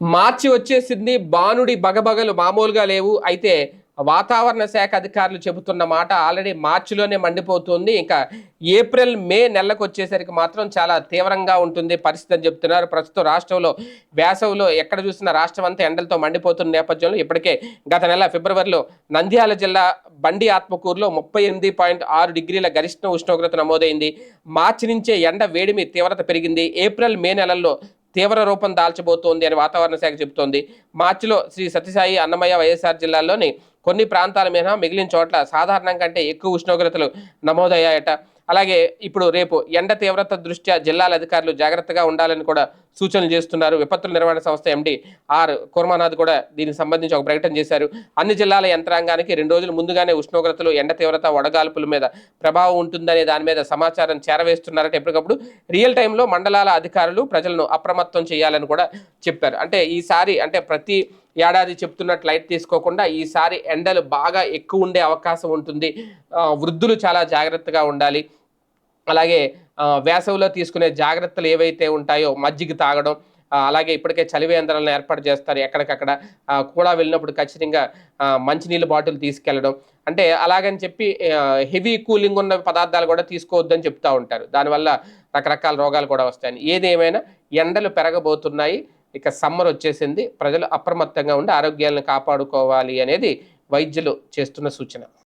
మార్చి వచ్చేసింది బానుడి బగబగలు మామూలుగా లేవు. అయితే వాతావరణ శాఖ అధికారులు చెబుతున్న మాట ఆల్రెడీ మార్చిలోనే మండిపోతుంది. ఇంకా ఏప్రిల్ మే నెలకు వచ్చేసరికి మాత్రం చాలా తీవ్రంగా ఉంటుంది పరిస్థితి అని చెప్తున్నారు. ప్రస్తుతం రాష్ట్రంలో వేసవిలో ఎక్కడ చూసినా రాష్ట్రం అంతా ఎండలతో మండిపోతున్న నేపథ్యంలో ఇప్పటికే గత నెల ఫిబ్రవరిలో నంద్యాల జిల్లా బండి ఆత్మకూరులో ముప్పై ఎనిమిది పాయింట్ ఆరు డిగ్రీల గరిష్ట ఉష్ణోగ్రత నమోదైంది. మార్చి నుంచే ఎండ వేడిమి తీవ్రత పెరిగింది. ఏప్రిల్ మే నెలల్లో తీవ్ర రూపం దాల్చబోతోంది అని వాతావరణ శాఖ చెబుతోంది. మార్చిలో శ్రీ సత్యసాయి అన్నమయ్య వైఎస్ఆర్ జిల్లాలోని కొన్ని ప్రాంతాల మీద మిగిలిన చోట్ల సాధారణం కంటే ఎక్కువ ఉష్ణోగ్రతలు నమోదయ్యాయట. అలాగే ఇప్పుడు రేపు ఎండ తీవ్రత దృష్ట్యా జిల్లాల అధికారులు జాగ్రత్తగా ఉండాలని కూడా సూచనలు చేస్తున్నారు. విపత్తుల నిర్వహణ సంస్థ ఎండి ఆర్ కుర్మానాథ్ కూడా దీనికి సంబంధించి ఒక ప్రకటన చేశారు. అన్ని జిల్లాల యంత్రాంగానికి రెండు రోజుల ముందుగానే ఉష్ణోగ్రతలు ఎండ తీవ్రత వడగాల్పుల మీద ప్రభావం ఉంటుందనే దాని మీద సమాచారం చేరవేస్తున్నారట ఎప్పటికప్పుడు. రియల్ టైంలో మండలాల అధికారులు ప్రజలను అప్రమత్తం చేయాలని కూడా చెప్పారు. అంటే ఈసారి అంటే ప్రతి ఏడాది చెప్తున్నట్టు లైట్ తీసుకోకుండా ఈసారి ఎండలు బాగా ఎక్కువ ఉండే అవకాశం ఉంటుంది. వృద్ధులు చాలా జాగ్రత్తగా ఉండాలి. అలాగే వేసవిలో తీసుకునే జాగ్రత్తలు ఏవైతే ఉంటాయో మజ్జిగ తాగడం అలాగే ఇప్పటికే చలివేంద్రాలను ఏర్పాటు చేస్తారు ఎక్కడికక్కడ కూడా వెళ్ళినప్పుడు ఖచ్చితంగా మంచినీళ్ళ బాటిల్ తీసుకెళ్ళడం. అంటే అలాగని చెప్పి హెవీ కూలింగ్ ఉన్న పదార్థాలు కూడా తీసుకోవద్దని చెప్తూ ఉంటారు. దానివల్ల రకరకాల రోగాలు కూడా వస్తాయని. ఏదేమైనా ఎండలు పెరగబోతున్నాయి ఇక సమ్మర్ వచ్చేసింది ప్రజలు అప్రమత్తంగా ఉండి ఆరోగ్యాలను కాపాడుకోవాలి అనేది వైద్యులు చేస్తున్న సూచన.